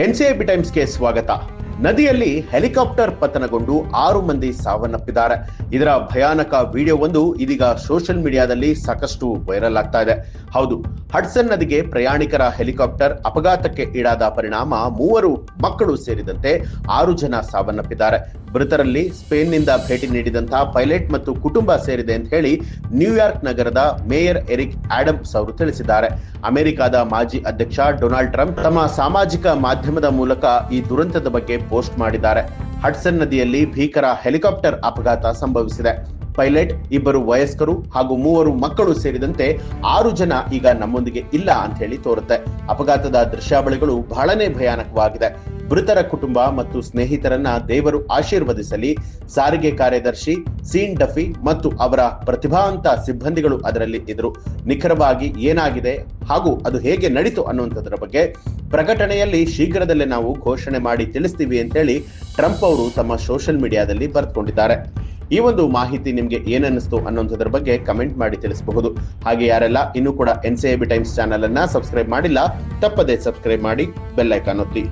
NCIB ಟೈಮ್ಸ್ಗೆ ಸ್ವಾಗತ. ನದಿಯಲ್ಲಿ helicopter ಪತನಗೊಂಡು ಆರು ಮಂದಿ ಸಾವನ್ನಪ್ಪಿದ್ದಾರೆ. ಇದರ ಭಯಾನಕ ವಿಡಿಯೋ ಒಂದು ಇದೀಗ ಸೋಷಿಯಲ್ ಮೀಡಿಯಾದಲ್ಲಿ ಸಾಕಷ್ಟು ವೈರಲ್ ಆಗ್ತಾ ಇದೆ. ಹೌದು, ಹಡ್ಸನ್ ನದಿಗೆ ಪ್ರಯಾಣಿಕರ ಹೆಲಿಕಾಪ್ಟರ್ ಅಪಘಾತಕ್ಕೆ ಈಡಾದ ಪರಿಣಾಮ ಮೂವರು ಮಕ್ಕಳು ಸೇರಿದಂತೆ ಆರು ಜನ ಸಾವನ್ನಪ್ಪಿದ್ದಾರೆ. ಮೃತರಲ್ಲಿ ಸ್ಪೇನ್ನಿಂದ ಭೇಟಿ ನೀಡಿದಂತಹ ಪೈಲಟ್ ಮತ್ತು ಕುಟುಂಬ ಸೇರಿದೆ ಅಂತ ಹೇಳಿ ನ್ಯೂಯಾರ್ಕ್ ನಗರದ ಮೇಯರ್ ಎರಿಕ್ ಆಡಮ್ಸ್ ಅವರು ತಿಳಿಸಿದ್ದಾರೆ. ಅಮೆರಿಕದ ಮಾಜಿ ಅಧ್ಯಕ್ಷ ಡೊನಾಲ್ಡ್ ಟ್ರಂಪ್ ತಮ್ಮ ಸಾಮಾಜಿಕ ಮಾಧ್ಯಮದ ಮೂಲಕ ಈ ದುರಂತದ ಬಗ್ಗೆ ಪೋಸ್ಟ್ ಮಾಡಿದ್ದಾರೆ. ಹಡ್ಸನ್ ನದಿಯಲ್ಲಿ ಭೀಕರ ಹೆಲಿಕಾಪ್ಟರ್ ಅಪಘಾತ ಸಂಭವಿಸಿದೆ. ಪೈಲಟ್, ಇಬ್ಬರು ವಯಸ್ಕರು ಹಾಗೂ ಮೂವರು ಮಕ್ಕಳು ಸೇರಿದಂತೆ ಆರು ಜನ ಈಗ ನಮ್ಮೊಂದಿಗೆ ಇಲ್ಲ ಅಂತ ಹೇಳಿ ತೋರುತ್ತೆ. ಅಪಘಾತದ ದೃಶ್ಯಾವಳಿಗಳು ಬಹಳನೇ ಭಯಾನಕವಾಗಿದೆ. ಮೃತರ ಕುಟುಂಬ ಮತ್ತು ಸ್ನೇಹಿತರನ್ನ ದೇವರು ಆಶೀರ್ವದಿಸಲಿ, ಸಾರಿಗೆ ಕಾರ್ಯದರ್ಶಿ ಸೀನ್ ಡಫಿ ಮತ್ತು ಅವರ ಪ್ರತಿಭಾವಂತ ಸಿಬ್ಬಂದಿಗಳು ಅದರಲ್ಲಿ ಇದ್ರು ನಿಖರವಾಗಿ ಏನಾಗಿದೆ ಹಾಗೂ ಅದು ಹೇಗೆ ನಡೀತು ಅನ್ನುವಂಥದ್ರ ಬಗ್ಗೆ ಪ್ರಕಟಣೆಯಲ್ಲಿ ಶೀಘ್ರದಲ್ಲೇ ನಾವು ಘೋಷಣೆ ಮಾಡಿ ತಿಳಿಸ್ತೀವಿ ಅಂತ ಹೇಳಿ ಟ್ರಂಪ್ ಅವರು ತಮ್ಮ ಸೋಷಿಯಲ್ ಮೀಡಿಯಾದಲ್ಲಿ ಬರೆದುಕೊಂಡಿದ್ದಾರೆ ಈ ಒಂದು ಮಾಹಿತಿ ನಿಮ್ಗೆ ಏನನ್ನಿಸ್ತು ಅನ್ನೋಂಥದ್ರ ಬಗ್ಗೆ ಕಮೆಂಟ್ ಮಾಡಿ ತಿಳಿಸಬಹುದು. ಹಾಗೆ ಯಾರೆಲ್ಲ ಇನ್ನೂ ಕೂಡ ಎನ್ ಟೈಮ್ಸ್ ಚಾನಲ್ ಅನ್ನ ಸಬ್ಸ್ಕ್ರೈಬ್ ಮಾಡಿಲ್ಲ, ತಪ್ಪದೆ ಸಬ್ಸ್ಕ್ರೈಬ್ ಮಾಡಿ ಬೆಲ್ ಐಕಾನ್ ಒತ್ತಿ.